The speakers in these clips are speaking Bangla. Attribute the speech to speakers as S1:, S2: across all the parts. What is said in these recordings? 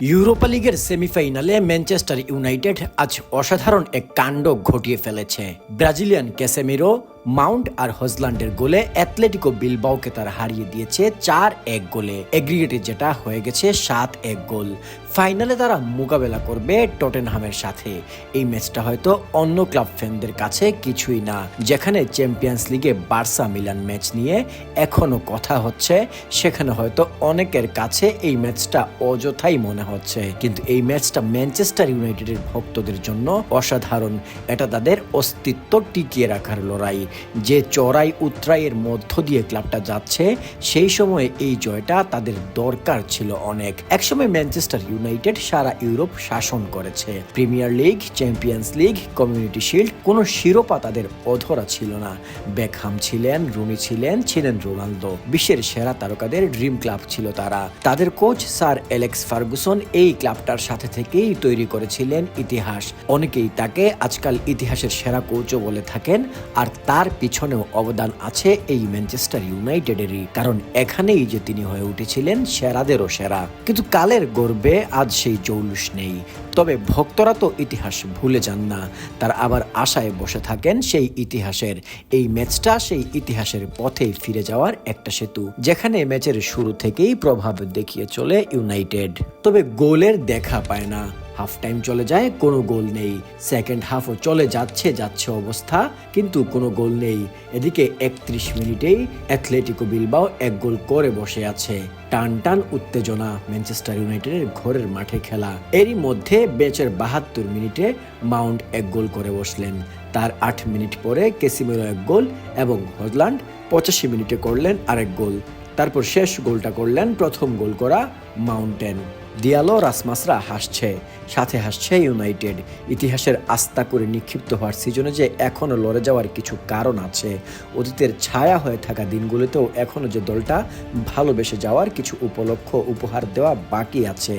S1: ইউরোপা লিগের সেমিফাইনালে ম্যানচেস্টার ইউনাইটেড আজ অসাধারণ এক কাণ্ড ঘটিয়ে ফেলেছে। ব্রাজিলিয়ান ক্যাসেমিরো মাউন্ট আর হজল্যান্ডের গোলে অ্যাথলেটিকো বিলবাওকে তারা হারিয়ে দিয়েছে চার এক গোলে। এগ্রিগেটে যেটা হয়ে গেছে সাত এক গোল। ফাইনালে তারা মোকাবেলা করবে টটেনহামের সাথে। এই ম্যাচটা হয়তো অন্য ক্লাব ফ্যানদের কাছে কিছুই না। যেখানে চ্যাম্পিয়ন্স লিগে বার্সা মিলান ম্যাচ নিয়ে এখনও কথা হচ্ছে, সেখানে হয়তো অনেকের কাছে এই ম্যাচটা অযথাই মনে হচ্ছে। কিন্তু এই ম্যাচটা ম্যানচেস্টার ইউনাইটেডের ভক্তদের জন্য অসাধারণ। এটা তাদের অস্তিত্ব টিকিয়ে রাখার লড়াই। যে চড়াই উতরাইয়ের মধ্য দিয়ে ক্লাবটা যাচ্ছে, সেই সময়ে এই জয়টা তাদের দরকার ছিল অনেক। একসময় ম্যানচেস্টার ইউনাইটেড সারা ইউরোপ শাসন করেছে। Premier league, champions league, community shield, কোনো শিরোপা তাদের অধরা ছিল না। বেকহাম ছিলেন, রুনি ছিলেন ছিলেন রোনালদো। বিশ্বের সেরা তারকাদের ড্রিম ক্লাব ছিল তারা। তাদের কোচ স্যার অ্যালেক্স ফার্গুসন এই ক্লাবটার সাথে থেকেই তৈরি করেছিলেন ইতিহাস। অনেকেই তাকে আজকাল ইতিহাসের সেরা কোচও বলে থাকেন, আর তার পিছনেও অবদান আছে এই ম্যানচেস্টার ইউনাইটেডেরই, কারণ এখানেই যে তিনি হয়ে উঠেছিলেন সেরাদেরও সেরা। কিন্তু কালের গর্বে আজ সেই জৌলুস নেই। তবে ভক্তরা তো ইতিহাস ভুলে যান না। তার আবার আশায় বসে থাকেন সেই ইতিহাসের। এই ম্যাচটা সেই ইতিহাসের পথে ফিরে যাওয়ার একটা সেতু, যেখানে ম্যাচের শুরু থেকেই প্রভাব দেখিয়ে চলে ইউনাইটেড। তবে গোলের দেখা পায় না। হাফ টাইম চলে যায়, কোনো গোল নেই। সেকেন্ড হাফও চলে যাচ্ছে যাচ্ছে অবস্থা, কিন্তু কোনো গোল নেই। এদিকে একত্রিশ মিনিটেই অ্যাথলেটিকো বিলবাও এক গোল করে বসে আছে। টান টান উত্তেজনা ম্যানচেস্টার ইউনাইটেডের ঘরের মাঠে খেলা। এরই মধ্যে বেচের বাহাত্তর মিনিটে মাউন্ট এক গোল করে বসলেন। তার আট মিনিট পরে কেসিমেরো এক গোল এবং হজল্যান্ড পঁচাশি মিনিটে করলেন আরেক গোল। তারপর শেষ গোলটা করলেন, প্রথম গোল করা মাউন্টেন দিয়ালো রাসমাসরা হাসছে, সাথে হাসছে ইউনাইটেড। ইতিহাসের আস্থা করে নিক্ষিপ্ত হওয়ার সিজনে যে এখনও লড়ে যাওয়ার কিছু কারণ আছে, অতীতের ছায়া হয়ে থাকা দিনগুলোতেও এখনও যে দলটা ভালোবেসে যাওয়ার কিছু উপলক্ষ উপহার দেওয়া বাকি আছে।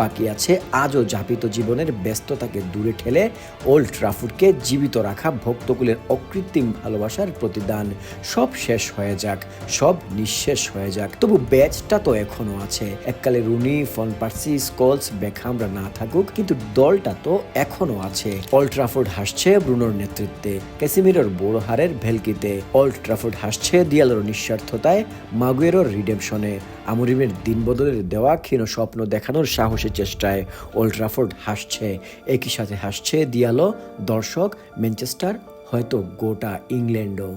S1: বাকি আছে আজও যাপিত জীবনের ব্যস্ততাকে দূরে ঠেলে ওল্ড ট্রাফুডকে জীবিত রাখা ভক্তকুলের অকৃত্রিম ভালোবাসার প্রতিদান। সব শেষ হয়ে যাক, সব নিঃশেষ হয়ে যাক, তবু ব্যাচটা তো এখনও আছে। এককালে রুনি ফন পার্সি স্কলস বেখামরা না থাকুক, কিন্তু দলটা তো এখনও আছে। অল্ড ট্রাফোর্ড হাসছে ব্রুনোর নেতৃত্বে। ক্যাসিমিরোর বড় হারের ভেলকিতে অল্ড ট্রাফোর্ড হাসছে দিয়ালোর নিঃস্বার্থতায় মাগুয়েরোর রিডেমশনে। আমরিমের দিন বদলের দেওয়া ক্ষীণ স্বপ্ন দেখানোর সাহসী চেষ্টায় ওল্ড ট্রাফোর্ড হাসছে। একই সাথে হাসছে দিয়ালো দর্শক, ম্যানচেস্টার, হয়তো গোটা ইংল্যান্ডও।